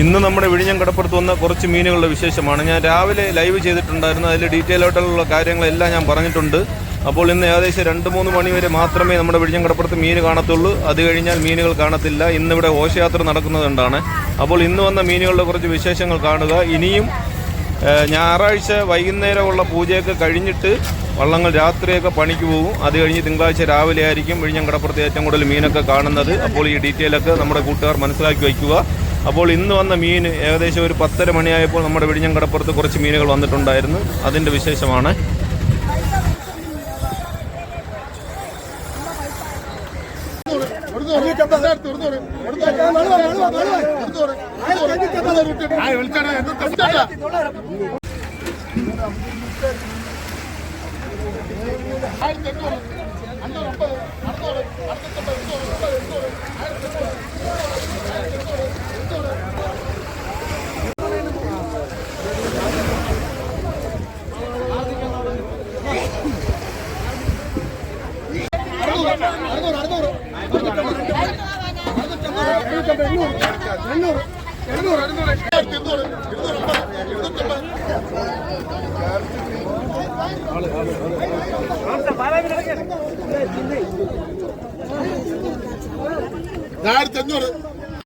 ഇന്ന് നമ്മുടെ വിഴിഞ്ഞം കടപ്പുറത്ത് വന്ന കുറച്ച് മീനുകളുടെ വിശേഷമാണ്. ഞാൻ രാവിലെ ലൈവ് ചെയ്തിട്ടുണ്ടായിരുന്നു. അതിൽ ഡീറ്റെയിൽ ആയിട്ടുള്ള കാര്യങ്ങളെല്ലാം ഞാൻ പറഞ്ഞിട്ടുണ്ട്. അപ്പോൾ ഇന്ന് ഏകദേശം രണ്ട് മൂന്ന് മണി വരെ മാത്രമേ നമ്മുടെ വിഴിഞ്ഞം കടപ്പുറത്ത് മീൻ കാണത്തുള്ളൂ. അത് കഴിഞ്ഞാൽ മീനുകൾ കാണത്തില്ല. ഇന്നിവിടെ ഘോഷയാത്ര നടക്കുന്നതുകൊണ്ടാണ് അപ്പോൾ ഇന്ന് വന്ന മീനുകളുടെ കുറച്ച് വിശേഷങ്ങൾ കാണുക. ഇനിയും ഞായറാഴ്ച വൈകുന്നേരമുള്ള പൂജയൊക്കെ കഴിഞ്ഞിട്ട് വള്ളങ്ങൾ രാത്രിയൊക്കെ പണിക്ക് പോകും. അത് കഴിഞ്ഞ് തിങ്കളാഴ്ച രാവിലെ ആയിരിക്കും വിഴിഞ്ഞം കടപ്പുറത്ത് ഏറ്റവും കൂടുതൽ മീനൊക്കെ കാണുന്നത്. അപ്പോൾ ഈ ഡീറ്റെയിലൊക്കെ നമ്മുടെ കൂട്ടുകാർ മനസ്സിലാക്കി വയ്ക്കുക. അപ്പോൾ ഇന്ന് വന്ന മീൻ ഏകദേശം ഒരു പത്തര മണിയായപ്പോൾ നമ്മുടെ വിഴിഞ്ഞം കടപ്പുറത്ത് കുറച്ച് മീനുകൾ വന്നിട്ടുണ്ടായിരുന്നു. അതിന്റെ വിശേഷമാണ്. ആയിരത്തി അഞ്ഞൂറ്.